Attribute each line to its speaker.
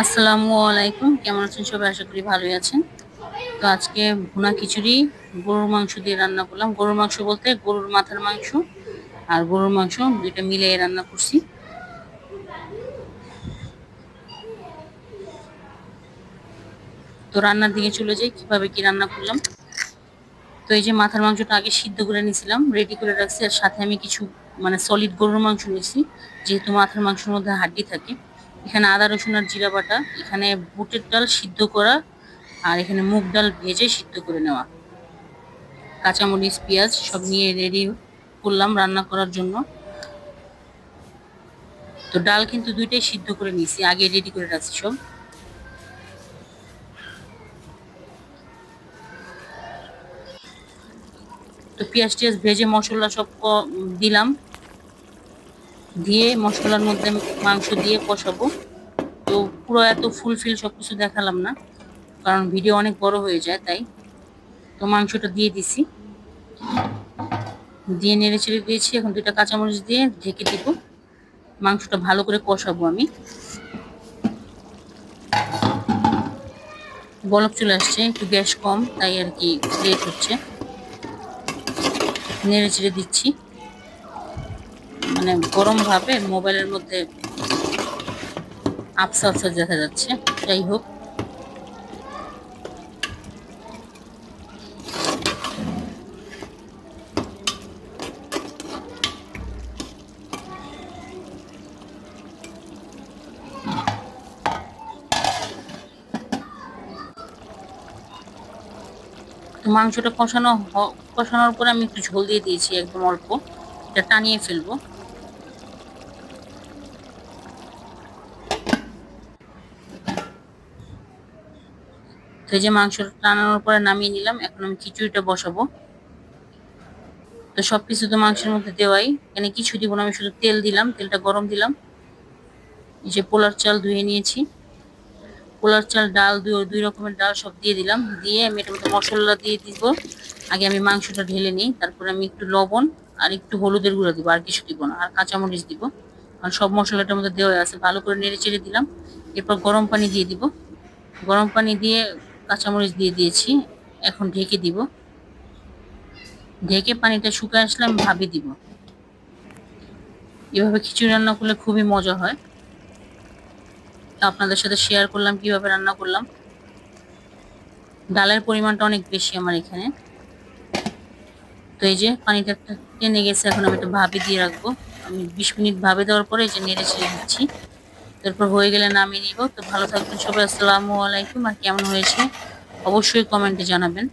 Speaker 1: আসসালামু আলাইকুম। কেমন আছেন সবাই? আশা করি ভালোই আছেন। তো আজকে ভুনা খিচুড়ি, গরুর মাংস দিয়ে রান্না করলাম। গরুর মাংস বলতে গরুর মাথার মাংস আর গরুর মাংস দুইটা মিলে রান্না করছি। তো রান্নার দিকে চলে যাই, কীভাবে কি রান্না করলাম। তো এই যে মাথার মাংসটা আগে সিদ্ধ করে নিয়েছিলাম রেডি করে রাখছি। আর সাথে আমি কিছু মানে সলিড গরুর মাংস নিয়েছি, যেহেতু মাথার মাংসের মধ্যে হাড্ডি থাকে। এখানে আদা, রসুন আর জিরা বাটা। এখানে বুটের ডাল সিদ্ধ করা আর এখানে মুগ ডাল ভেজে সিদ্ধ করে নেওয়া। কাঁচামরিচ, পেঁয়াজ সব নিয়ে রেডি করলাম রান্না করার জন্য। তো ডাল কিন্তু দুইটাই সিদ্ধ করে নিয়েছি, আগে রেডি করে রাখছি সব। তো পেঁয়াজ টিয়াজ ভেজে মশলা সব দিলাম। দিয়ে মশলার মধ্যে মাংস দিয়ে কষাবো। তো পুরো এত ফুলফিল সব কিছু দেখালাম না, কারণ ভিডিও অনেক বড় হয়ে যায় তাই। তো মাংসটা দিয়ে দিছি। দিয়ে নেড়ে চেড়ে দিয়েছি, এখন দুইটা কাঁচামরিচ দিয়ে ঢেকে দিব। মাংসটা ভালো করে কষাবো আমি। বলক চলে আসছে, একটু গ্যাস কম, তাই আর কি লেট হচ্ছে। নেড়ে চেড়ে দিচ্ছি। মানে গরম ভাবে মোবাইলের মধ্যে আফসা আফসা দেখা যাচ্ছে। যাই হোক। মাংসটা কষানো কষানোর পরে আমি একটু ঝোল দিয়ে দিয়েছি, একদম অল্প। এটা টানিয়ে ফেলব। তো যে মাংস টানানোর পরে নামিয়ে নিলাম। এখন আমি খিচুড়িটা বসাবো। তো সব কিছু তো মাংসের মধ্যে দেওয়াই। এখানে কিছু দিব না, আমি শুধু তেল দিলাম, তেলটা গরম দিলাম। এই যে পোলার চাল ধুয়ে নিয়েছি। পোলার চাল, ডাল, দুই দুই রকমের ডাল সব দিয়ে দিলাম। দিয়ে আমি এটার মধ্যে মশলা দিয়ে দিব। আগে আমি মাংসটা ঢেলে নিই, তারপরে আমি একটু লবণ আর একটু হলুদের গুঁড়ো দিব, আর কিছু দিব না, আর কাঁচামরিচ দিব। কারণ সব মশলাটার মধ্যে দেওয়া আছে। ভালো করে নেড়ে চেড়ে দিলাম। এরপর গরম পানি দিয়ে দিব। গরম পানি দিয়ে কাঁচামরিচ দিয়ে দিয়েছি। এখন ঢেকে দিব। ঢেকে পানিটা শুকায় আসলে আমি ভাবি দিব। এভাবে খিচুড়ি রান্না করলে খুবই মজা হয়। আপনাদের সাথে শেয়ার করলাম, কীভাবে রান্না করলাম। ডালের পরিমাণটা অনেক বেশি আমার এখানে। তো এই যে পানিটা টেনে গেছে, এখন আমি একটু ভাবি দিয়ে রাখব। আমি বিশ মিনিট ভাবে দেওয়ার পরে এই যে নেড়ে ছেড়ে দিচ্ছি। তারপর হয়ে গেলে নামিয়ে নিব। তো ভালো থাকবেন সবাই। আসসালামু আলাইকুম। আর কেমন হয়েছে? অবশ্যই কমেন্টে জানাবেন।